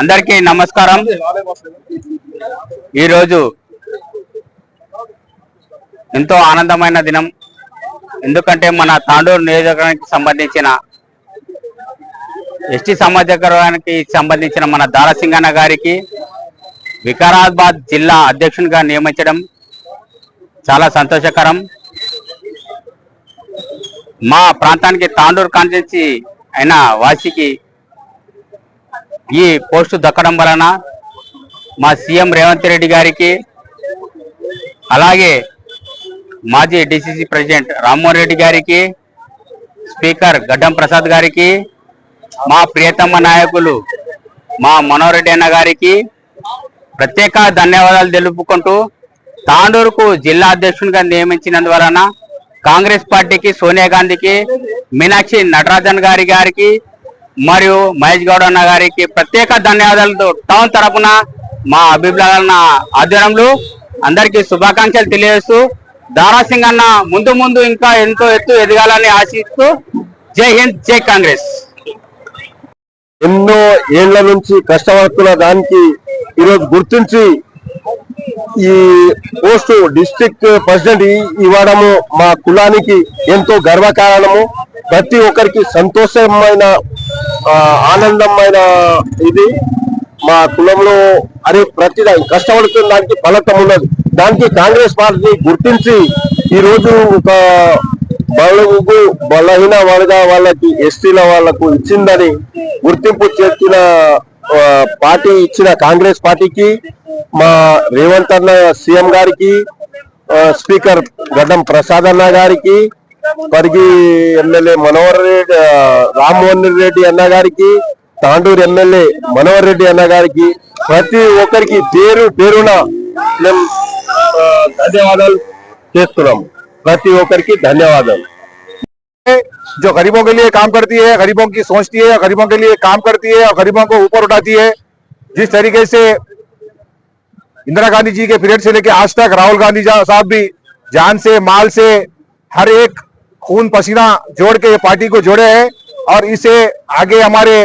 అందరికీ నమస్కారం. ఈరోజు ఎంతో ఆనందమైన దినం. ఎందుకంటే మన తాండూరు నియోజకవర్గానికి సంబంధించిన ఎస్టీ సమాజకవర్గానికి సంబంధించిన మన దారసింగన్న గారికి వికారాబాద్ జిల్లా అధ్యక్షునిగా నియమించడం చాలా సంతోషకరం. మా ప్రాంతానికి తాండూరు కాన్స్టిట్యున్సీ అయిన వాసికి ఈ పోస్టు దక్కడం వలన మా సీఎం రేవంత్ రెడ్డి గారికి అలాగే మాజీ డిసిసి ప్రెసిడెంట్ రామ్మోహన్ రెడ్డి గారికి స్పీకర్ గడ్డం ప్రసాద్ గారికి మా ప్రియతమ నాయకులు మా మనోహర్ అన్న గారికి ప్రత్యేక ధన్యవాదాలు తెలుపుకుంటూ తాండూరుకు జిల్లా అధ్యక్షునిగా నియమించినందువలన కాంగ్రెస్ పార్టీకి సోనియా గాంధీకి మీనాక్షి నటరాజన్ గారి గారికి మరియు మహేష్ గౌడ్ అన్న గారికి ప్రత్యేక ధన్యవాదాలతో టౌన్ తరపున మా అభిప్రాయాల ఆధ్వర్యంలో అందరికీ శుభాకాంక్షలు తెలియజేస్తూ దారాసింగ్ అన్న ముందు ముందు ఇంకా ఎంతో ఎత్తు ఎదగాలని ఆశిస్తూ జై హింద్ జై కాంగ్రెస్. ఎన్నో ఏళ్ళ నుంచి కష్టపడుతున్న దానికి ఈరోజు గుర్తించి ఈ పోస్టు డిస్ట్రిక్ట్ ప్రెసిడెంట్ ఇవ్వడము మా కులానికి ఎంతో గర్వకారణము. ప్రతి ఒక్కరికి సంతోషమైన ఆనందమైన ఇది. మా కులంలో అరే ప్రతి కష్టపడుతున్న దానికి ఫలితం ఉన్నది. దానికి కాంగ్రెస్ పార్టీ గుర్తించి ఈరోజు ఒక బలగు బలహీన వర్గ వాళ్ళకి ఎస్టీల వాళ్ళకు ఇచ్చిందని గుర్తింపు చేసిన పార్టీ ఇచ్చిన కాంగ్రెస్ పార్టీకి మా రేవంత్ అన్న సీఎం గారికి స్పీకర్ గడ్డం ప్రసాద్ అన్న గారికి పరిగి ఎమ్మెల్యే మనోహర్ రెడ్డి ఆ, రామ్మోహన్ రెడ్డి అన్న గారికి తాండూరు ఎమ్మెల్యే మనోహర్ రెడ్డి అన్న గారికి ప్రతి ఒక్కరికి పేరు పేరున మేము ఆ, ధన్యవాదాలు చేస్తున్నాం ప్రతి ఒక్కరికి ధన్యవాదాలు जो गरीबों के लिए काम करती है गरीबों की सोचती है गरीबों के लिए काम करती है और गरीबों को ऊपर उठाती है जिस तरीके से इंदिरा गांधी जी के पीरियड से लेकर आज तक राहुल गांधी जा- साहब भी जान से माल से हर एक खून पसीना जोड़ के पार्टी को जोड़े हैं और इसे आगे हमारे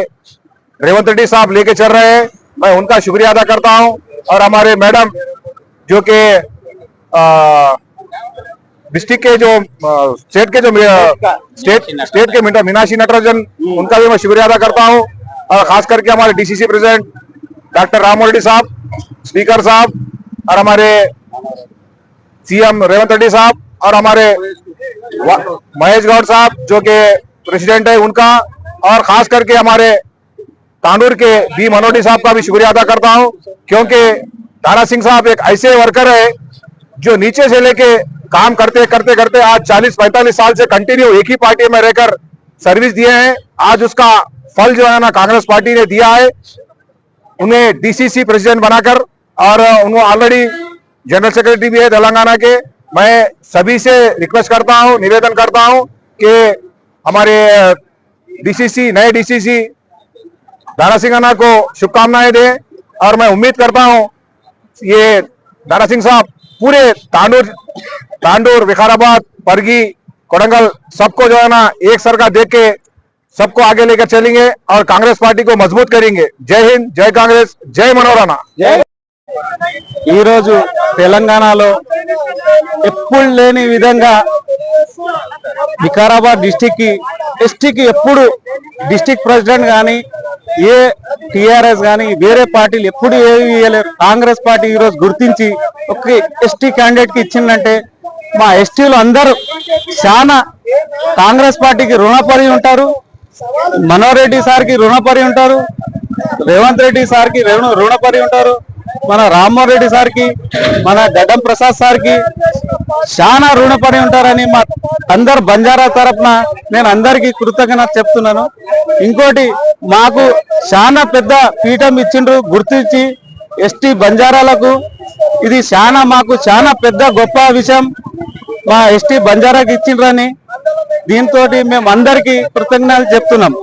रेवंत रेड्डी साहब लेके चल रहे हैं। मैं उनका शुक्रिया अदा करता हूँ और हमारे मैडम जो कि डिस्ट्रिक्ट के जो स्टेट के जो स्टेट स्टेट के मीना- मीनाक्षी नटराजन, उनका भी मैं शुक्रिया अदा करता हूँ और खास करके हमारे DCC president doctor Ram Reddy साहब, स्पीकर साहब और हमारे सीएम रेवंत रेड्डी साहब और हमारे महेश गौड़ साहब, जो के प्रेसिडेंट है उनका, और खास करके हमारे तांडूर के बी मनोडी साहब का भी शुक्रिया अदा करता हूँ, क्योंकि दारा सिंह साहब एक ऐसे वर्कर है, जो नीचे से लेके काम करते करते करते आज 40-45 साल से कंटिन्यू एक ही पार्टी में रहकर सर्विस दिए हैं। आज उसका फल जो है ना कांग्रेस पार्टी ने दिया है। उन्हें डीसीसी प्रेसिडेंट बनाकर, और उन्होंने ऑलरेडी जनरल सेक्रेटरी भी है तेलंगाना के। मैं सभी से रिक्वेस्ट करता हूं निवेदन करता हूं कि हमारे डीसीसी नए डीसीसी दारा सिंह अन्ना को शुभकामनाएं दें और मैं उम्मीद करता हूं ये दारा सिंह साहब पूरे तांडूर तांडूर विकाराबाद परगी कोडंगल सबको जो है ना एक सर का देख के सबको आगे लेकर चलेंगे और कांग्रेस पार्टी को मजबूत करेंगे जय हिंद जय कांग्रेस जय मनोरमा ఈ రోజు తెలంగాణలో ఎప్పుడు లేని విధంగా వికారాబాద్ డిస్టిక్కి ఎస్టీకి ఎప్పుడు డిస్టిక్ ప్రెసిడెంట్ కానీ ఏ టీఆర్ఎస్ కానీ వేరే పార్టీలు ఎప్పుడు ఏమి ఇవ్వలేరు కాంగ్రెస్ పార్టీ ఈరోజు గుర్తించి ఒక ఎస్టీ క్యాండిడేట్కి ఇచ్చిందంటే మా ఎస్టీలు అందరూ చాలా కాంగ్రెస్ పార్టీకి రుణపడి ఉంటారు. మనోహర్ రెడ్డి సార్కి రుణపడి ఉంటారు. రేవంత్ రెడ్డి సార్కి రుణ రుణపడి ఉంటారు. మన రామ్మోహన్ రెడ్డి సార్కి మన గడ్డం ప్రసాద్ సార్కి చాలా రుణపడి ఉంటారని మా అందరు బంజారా తరఫున నేను అందరికీ కృతజ్ఞత చెప్తున్నాను. ఇంకోటి మాకు చాలా పెద్ద పీఠం ఇచ్చిండ్రు గుర్తించి ఎస్టీ బంజారాలకు. ఇది చాలా మాకు చాలా పెద్ద గొప్ప విషయం. మా ఎస్టీ బంజారాకి ఇచ్చిండ్రని దీంతో మేము అందరికీ కృతజ్ఞతలు చెప్తున్నాం.